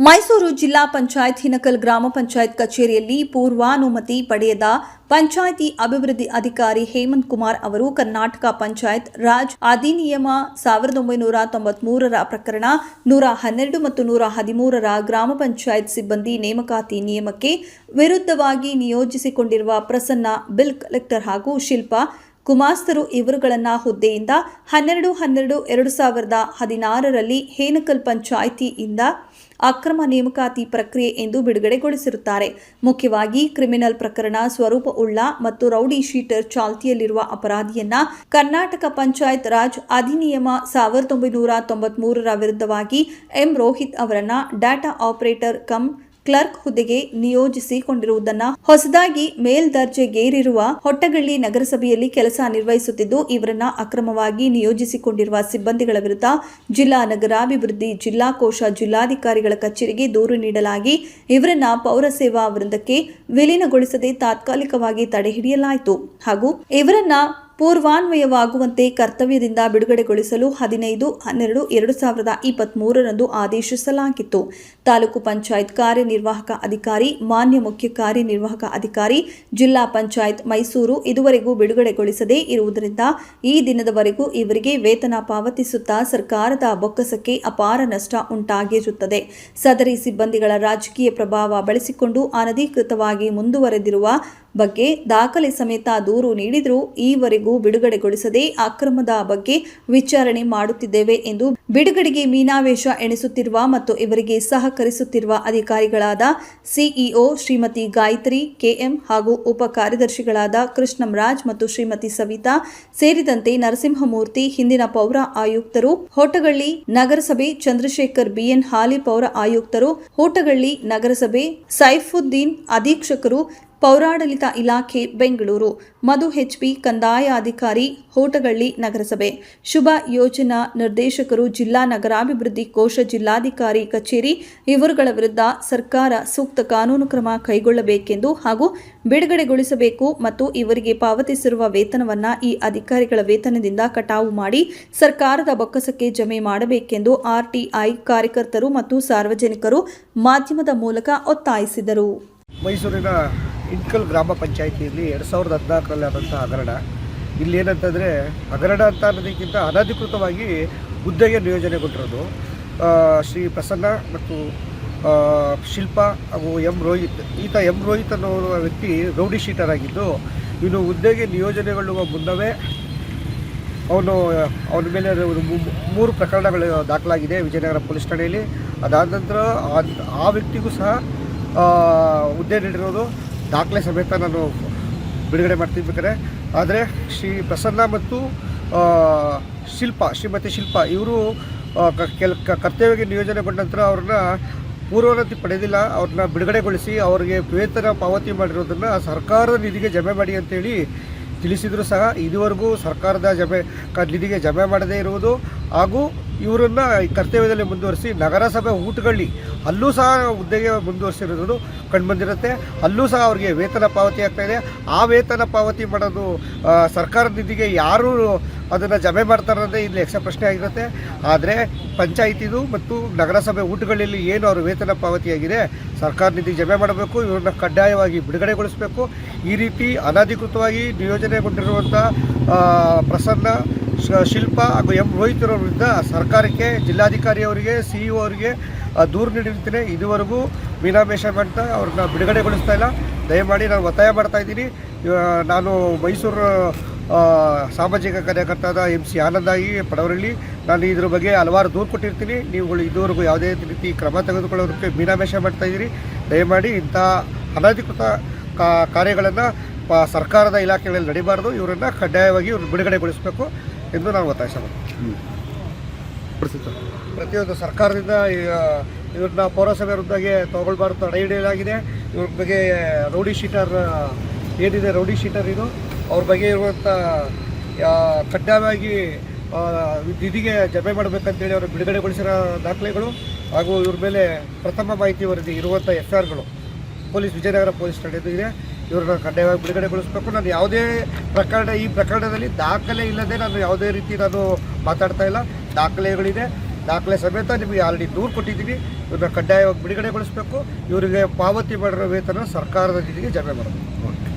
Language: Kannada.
ಮೈಸೂರು ಜಿಲ್ಲಾ ಪಂಚಾಯತ್ ಹಿನಕಲ್ ಗ್ರಾಮ ಪಂಚಾಯತ್ ಕಚೇರಿಯಲ್ಲಿ ಪೂರ್ವಾನುಮತಿ ಪಡೆಯದ ಪಂಚಾಯಿತಿ ಅಭಿವೃದ್ಧಿ ಅಧಿಕಾರಿ ಹೇಮಂತ್ ಕುಮಾರ್ ಅವರು ಕರ್ನಾಟಕ ಪಂಚಾಯತ್ ರಾಜ್ ಅಧಿನಿಯಮ ಸಾವಿರದ ಒಂಬೈನೂರ ತೊಂಬತ್ಮೂರರ ಪ್ರಕರಣ ನೂರ ಹನ್ನೆರಡು ಮತ್ತು ನೂರ ಹದಿಮೂರರ ಗ್ರಾಮ ಪಂಚಾಯತ್ ಸಿಬ್ಬಂದಿ ನೇಮಕಾತಿ ನಿಯಮಕ್ಕೆ ವಿರುದ್ಧವಾಗಿ ನಿಯೋಜಿಸಿಕೊಂಡಿರುವ ಪ್ರಸನ್ನ ಬಿಲ್ ಕಲೆಕ್ಟರ್ ಹಾಗೂ ಶಿಲ್ಪಾ ಗುಮಾಸ್ತರು ಇವರುಗಳನ್ನ ಹುದ್ದೆಯಿಂದ ಹನ್ನೆರಡು ಹನ್ನೆರಡು, ಎರಡು ಸಾವಿರದ ಹದಿನಾರರಲ್ಲಿ ಹೇನಕಲ್ ಪಂಚಾಯಿತಿಯಿಂದ ಅಕ್ರಮ ನೇಮಕಾತಿ ಪ್ರಕ್ರಿಯೆ ಎಂದು ಬಿಡುಗಡೆಗೊಳಿಸಿರುತ್ತಾರೆ. ಮುಖ್ಯವಾಗಿ ಕ್ರಿಮಿನಲ್ ಪ್ರಕರಣ ಸ್ವರೂಪ ಉಳ್ಳ ಮತ್ತು ರೌಡಿ ಶೀಟರ್ ಚಾಲ್ತಿಯಲ್ಲಿರುವ ಅಪರಾಧಿಯನ್ನ ಕರ್ನಾಟಕ ಪಂಚಾಯತ್ ರಾಜ್ ಅಧಿನಿಯಮ ಸಾವಿರದ ಒಂಬೈನೂರ ತೊಂಬತ್ಮೂರರ ವಿರುದ್ಧವಾಗಿ ಎಂ. ರೋಹಿತ್ ಅವರನ್ನ ಡಾಟಾ ಆಪರೇಟರ್ ಕಮ್ ಕ್ಲರ್ಕ್ ಹುದ್ದೆಗೆ ನಿಯೋಜಿಸಿಕೊಂಡಿರುವುದನ್ನು ಹೊಸದಾಗಿ ಮೇಲ್ದರ್ಜೆಗೇರಿರುವ ಹೊಟ್ಟಗಳ್ಳಿ ನಗರಸಭೆಯಲ್ಲಿ ಕೆಲಸ ನಿರ್ವಹಿಸುತ್ತಿದ್ದು, ಇವರನ್ನ ಅಕ್ರಮವಾಗಿ ನಿಯೋಜಿಸಿಕೊಂಡಿರುವ ಸಿಬ್ಬಂದಿಗಳ ವಿರುದ್ಧ ಜಿಲ್ಲಾ ನಗರಾಭಿವೃದ್ಧಿ, ಜಿಲ್ಲಾ ಕೋಶ ಜಿಲ್ಲಾಧಿಕಾರಿಗಳ ಕಚೇರಿಗೆ ದೂರು ನೀಡಲಾಗಿ ಇವರನ್ನ ಪೌರ ಸೇವಾ ವೃಂದಕ್ಕೆ ವಿಲೀನಗೊಳಿಸದೆ ತಾತ್ಕಾಲಿಕವಾಗಿ ತಡೆಹಿಡಿಯಲಾಯಿತು ಹಾಗೂ ಇವರನ್ನ ಪೂರ್ವಾನ್ವಯವಾಗುವಂತೆ ಕರ್ತವ್ಯದಿಂದ ಬಿಡುಗಡೆಗೊಳಿಸಲು ಹದಿನೈದು, ಹನ್ನೆರಡು, ಎರಡು ಸಾವಿರದ ಇಪ್ಪತ್ತ್ಮೂರರಂದು ಆದೇಶಿಸಲಾಗಿತ್ತು. ತಾಲೂಕು ಪಂಚಾಯತ್ ಕಾರ್ಯನಿರ್ವಾಹಕ ಅಧಿಕಾರಿ, ಮಾನ್ಯ ಮುಖ್ಯ ಕಾರ್ಯನಿರ್ವಾಹಕ ಅಧಿಕಾರಿ, ಜಿಲ್ಲಾ ಪಂಚಾಯತ್ ಮೈಸೂರು ಇದುವರೆಗೂ ಬಿಡುಗಡೆಗೊಳಿಸದೇ ಇರುವುದರಿಂದ ಈ ದಿನದವರೆಗೂ ಇವರಿಗೆ ವೇತನ ಪಾವತಿಸುತ್ತಾ ಸರ್ಕಾರದ ಬೊಕ್ಕಸಕ್ಕೆ ಅಪಾರ ನಷ್ಟ ಉಂಟಾಗಿರುತ್ತದೆ. ಸದರಿ ಸಿಬ್ಬಂದಿಗಳ ರಾಜಕೀಯ ಪ್ರಭಾವ ಬಳಸಿಕೊಂಡು ಅನಧಿಕೃತವಾಗಿ ಮುಂದುವರೆದಿರುವ ಬಗ್ಗೆ ದಾಖಲೆ ಸಮೇತ ದೂರು ನೀಡಿದರೂ ಈವರೆಗೂ ಬಿಡುಗಡೆಗೊಳಿಸದೆ ಅಕ್ರಮದ ಬಗ್ಗೆ ವಿಚಾರಣೆ ಮಾಡುತ್ತಿದ್ದೇವೆ ಎಂದು ಬಿಡುಗಡೆಗೆ ಮೀನಾವೇಶ ಎಣಿಸುತ್ತಿರುವ ಮತ್ತು ಇವರಿಗೆ ಸಹಕರಿಸುತ್ತಿರುವ ಅಧಿಕಾರಿಗಳಾದ ಸಿಇಒ ಶ್ರೀಮತಿ ಗಾಯತ್ರಿ, ಕೆಎಂ ಹಾಗೂ ಉಪ ಕಾರ್ಯದರ್ಶಿಗಳಾದ ಕೃಷ್ಣಂರಾಜ್ ಮತ್ತು ಶ್ರೀಮತಿ ಸವಿತಾ ಸೇರಿದಂತೆ ನರಸಿಂಹಮೂರ್ತಿ, ಹಿಂದಿನ ಪೌರ ಆಯುಕ್ತರು, ಹೋಟಗಳ್ಳಿ ನಗರಸಭೆ ಚಂದ್ರಶೇಖರ್ ಬಿಎನ್ ಹಾಲಿ ಪೌರ ಆಯುಕ್ತರು, ಹೋಟಗಳ್ಳಿ ನಗರಸಭೆ ಸೈಫುದ್ದೀನ್ ಅಧೀಕ್ಷಕರು ಪೌರಾಡಳಿತ ಇಲಾಖೆ, ಬೆಂಗಳೂರು. ಮಧು ಹೆಚ್ಪಿ ಕಂದಾಯ ಅಧಿಕಾರಿ, ಹೋಟಗಳ್ಳಿ ನಗರಸಭೆ. ಶುಭ ಯೋಜನಾ ನಿರ್ದೇಶಕರು, ಜಿಲ್ಲಾ ನಗರಾಭಿವೃದ್ಧಿ ಕೋಶ ಜಿಲ್ಲಾಧಿಕಾರಿ ಕಚೇರಿ. ಇವರುಗಳ ವಿರುದ್ಧ ಸರ್ಕಾರ ಸೂಕ್ತ ಕಾನೂನು ಕ್ರಮ ಕೈಗೊಳ್ಳಬೇಕೆಂದು ಹಾಗೂ ಬಿಡುಗಡೆಗೊಳಿಸಬೇಕು ಮತ್ತು ಇವರಿಗೆ ಪಾವತಿಸಿರುವ ವೇತನವನ್ನ ಈ ಅಧಿಕಾರಿಗಳ ವೇತನದಿಂದ ಕಟಾವು ಮಾಡಿ ಸರ್ಕಾರದ ಬೊಕ್ಕಸಕ್ಕೆ ಜಮೆ ಮಾಡಬೇಕೆಂದು ಆರ್ಟಿಐ ಕಾರ್ಯಕರ್ತರು ಮತ್ತು ಸಾರ್ವಜನಿಕರು ಮಾಧ್ಯಮದ ಮೂಲಕ ಒತ್ತಾಯಿಸಿದರು. ಮೈಸೂರಿನ ಇನ್ಕಲ್ ಗ್ರಾಮ ಪಂಚಾಯಿತಿಯಲ್ಲಿ ಎರಡು ಸಾವಿರದ ಹದಿನಾಲ್ಕರಲ್ಲಿ ಆದಂಥ ಹಗರಣ. ಇಲ್ಲಿ ಏನಂತಂದರೆ, ಹಗರಣ ಅಂತ ಅನ್ನೋದಕ್ಕಿಂತ ಅನಧಿಕೃತವಾಗಿ ಹುದ್ದೆಗೆ ನಿಯೋಜನೆಗೊಂಡಿರೋದು. ಶ್ರೀ ಪ್ರಸನ್ನ ಮತ್ತು ಶಿಲ್ಪ ಹಾಗೂ ಎಂ ರೋಹಿತ್. ಈತ ಎಂ ರೋಹಿತ್ ಅನ್ನೋ ವ್ಯಕ್ತಿ ರೌಡಿ ಶೀಟರ್ ಆಗಿದ್ದು ಇವನು ಹುದ್ದೆಗೆ ನಿಯೋಜನೆಗೊಳ್ಳುವ ಮುನ್ನವೇ ಅವನು, ಅವನ ಮೇಲೆ ಒಂದು ಮೂರು ಪ್ರಕರಣಗಳು ದಾಖಲಾಗಿದೆ ವಿಜಯನಗರ ಪೊಲೀಸ್ ಠಾಣೆಯಲ್ಲಿ. ಅದಾದ ನಂತರ ಆ- ವ್ಯಕ್ತಿಗೂ ಸಹ ಹುದ್ದೆ ನೀಡಿರೋದು. ದಾಖಲೆ ಸಮೇತ ನಾನು ಬಿಡುಗಡೆ ಮಾಡ್ತಿರ್ಬೇಕಾದ್ರೆ ಆದರೆ ಶ್ರೀ ಪ್ರಸನ್ನ ಮತ್ತು ಶಿಲ್ಪ, ಶ್ರೀಮತಿ ಶಿಲ್ಪ, ಇವರು ಕೆಲ ಕರ್ತವ್ಯಕ್ಕೆ ನಿಯೋಜನೆಗೊಂಡ ನಂತರ ಅವ್ರನ್ನ ಪೂರ್ವನತಿ ಪಡೆದಿಲ್ಲ. ಅವ್ರನ್ನ ಬಿಡುಗಡೆಗೊಳಿಸಿ ಅವರಿಗೆ ವೇತನ ಪಾವತಿ ಮಾಡಿರೋದನ್ನು ಸರ್ಕಾರದ ನಿಧಿಗೆ ಜಮೆ ಮಾಡಿ ಅಂತೇಳಿ ತಿಳಿಸಿದರೂ ಸಹ. ಇದುವರೆಗೂ ಸರ್ಕಾರದ ಜಮೆ ನಿಧಿಗೆ ಜಮೆ ಮಾಡದೇ ಇರುವುದು. ಹಾಗೂ ಇವರನ್ನು ಕರ್ತವ್ಯದಲ್ಲಿ ಮುಂದುವರಿಸಿ ನಗರಸಭೆ ಊಟಗಳಲ್ಲಿ ಅಲ್ಲೂ ಸಹ ಹುದ್ದೆಗೆ ಮುಂದುವರಿಸಿರೋದು ಕಂಡುಬಂದಿರುತ್ತೆ ಅಲ್ಲೂ ಸಹ ಅವರಿಗೆ ವೇತನ ಪಾವತಿ ಆಗ್ತಾ ಇದೆ. ಆ ವೇತನ ಪಾವತಿ ಮಾಡೋದು ಸರ್ಕಾರದ ನಿಧಿಗೆ ಯಾರು ಅದನ್ನು ಜಮೆ ಮಾಡ್ತಾರೆ ಇಲ್ಲಿ ಯಕ್ಷ ಪ್ರಶ್ನೆ ಆಗಿರುತ್ತೆ. ಆದರೆ ಪಂಚಾಯಿತಿದು ಮತ್ತು ನಗರಸಭೆ ಊಟಗಳಲ್ಲಿ ಏನು ಅವರು ವೇತನ ಪಾವತಿಯಾಗಿದೆ ಸರ್ಕಾರ ನಿಧಿ ಜಮೆ ಮಾಡಬೇಕು, ಇವ್ರನ್ನ ಕಡ್ಡಾಯವಾಗಿ ಬಿಡುಗಡೆಗೊಳಿಸಬೇಕು. ಈ ರೀತಿ ಅನಧಿಕೃತವಾಗಿ ನಿಯೋಜನೆಗೊಂಡಿರುವಂಥ ಪ್ರಸನ್ನ ಶಿಲ್ಪ ಹಾಗೂ ಎಂ ರೋಹಿತ್ ಅವರ ವಿರುದ್ಧ ಸರ್ಕಾರಕ್ಕೆ ಜಿಲ್ಲಾಧಿಕಾರಿ ಅವರಿಗೆ ಸಿ ಇ ಅವರಿಗೆ ಆ, ದೂರು ನೀಡಿರ್ತೀನಿ ಇದುವರೆಗೂ ಮೀನಾಮೇಷ ಅಂತ ಅವ್ರನ್ನ ಬಿಡುಗಡೆಗೊಳಿಸ್ತಾ ಇಲ್ಲ. ದಯಮಾಡಿ ನಾನು ಒತ್ತಾಯ ಮಾಡ್ತಾ ಇದ್ದೀನಿ. ನಾನು ಮೈಸೂರು ಸಾಮಾಜಿಕ ಕಾರ್ಯಕರ್ತಾದ ಎಂ ಸಿ ಆನಂದಾಗಿ ಪಡವರಳ್ಳಿ. ನಾನು ಇದ್ರ ಬಗ್ಗೆ ಹಲವಾರು ದೂರು ಕೊಟ್ಟಿರ್ತೀನಿ. ನೀವುಗಳು ಇದುವರೆಗೂ ಯಾವುದೇ ರೀತಿ ಕ್ರಮ ತೆಗೆದುಕೊಳ್ಳೋದಕ್ಕೆ ಮೀನಾಮೇಷ ಮಾಡ್ತಾ ಇದ್ದೀರಿ. ದಯಮಾಡಿ ಇಂಥ ಅನಧಿಕೃತ ಕಾರ್ಯಗಳನ್ನು ಸರ್ಕಾರದ ಇಲಾಖೆಗಳಲ್ಲಿ ನಡೀಬಾರ್ದು. ಇವರನ್ನು ಕಡ್ಡಾಯವಾಗಿ ಇವ್ರನ್ನ ಬಿಡುಗಡೆಗೊಳಿಸಬೇಕು. ಎಂದು ನಾನು ಒತ್ತಾಯಿಸಬಹುದು. ಪ್ರತಿಯೊಂದು ಸರ್ಕಾರದಿಂದ ಇವ್ರನ್ನ ಪೌರಸಭೆ ವೃದ್ಧಾಗೆ ತಗೊಳ್ಬಾರ್ದು ತಡೆ ಹಿಡಿಯಲಾಗಿದೆ. ಇವ್ರ ಬಗ್ಗೆ ರೌಡಿ ಶೀಟರ್ ಏನಿದೆ ರೌಡಿ ಶೀಟರ್ ಇದು? ಅವ್ರ ಬಗ್ಗೆ ಇರುವಂಥ ಕಡ್ಡಾಯವಾಗಿ ನಿಧಿಗೆ ಜಮೆ ಮಾಡಬೇಕಂತೇಳಿ ಅವರು ಬಿಡುಗಡೆಗೊಳಿಸಿರೋ ದಾಖಲೆಗಳು ಹಾಗೂ ಇವ್ರ ಮೇಲೆ ಪ್ರಥಮ ಮಾಹಿತಿ ವರದಿ ಇರುವಂಥ ಎಫ್ ಆರ್ಗಳು ಪೊಲೀಸ್ ವಿಜಯನಗರ ಪೊಲೀಸ್ ಠಾಣೆದು ಇದೆ. ಇವ್ರನ್ನ ಕಡ್ಡಾಯವಾಗಿ ಬಿಡುಗಡೆಗೊಳಿಸಬೇಕು. ನಾನು ಯಾವುದೇ ಪ್ರಕರಣ, ಈ ಪ್ರಕರಣದಲ್ಲಿ ದಾಖಲೆ ಇಲ್ಲದೆ ನಾನು ಯಾವುದೇ ರೀತಿ ನಾನು ಮಾತಾಡ್ತಾ ಇಲ್ಲ. ದಾಖಲೆಗಳಿದೆ. ದಾಖಲೆ ಸಮೇತ ನಿಮಗೆ ಆಲ್ರೆಡಿ ದೂರು ಕೊಟ್ಟಿದ್ದೀವಿ. ಇವ್ರನ್ನ ಕಡ್ಡಾಯವಾಗಿ ಬಿಡುಗಡೆಗೊಳಿಸಬೇಕು. ಇವರಿಗೆ ಪಾವತಿ ಮಾಡಿರೋ ವೇತನ ಸರ್ಕಾರದ ನಿಧಿಗೆ ಜಮೆ ಮಾಡಬೇಕು.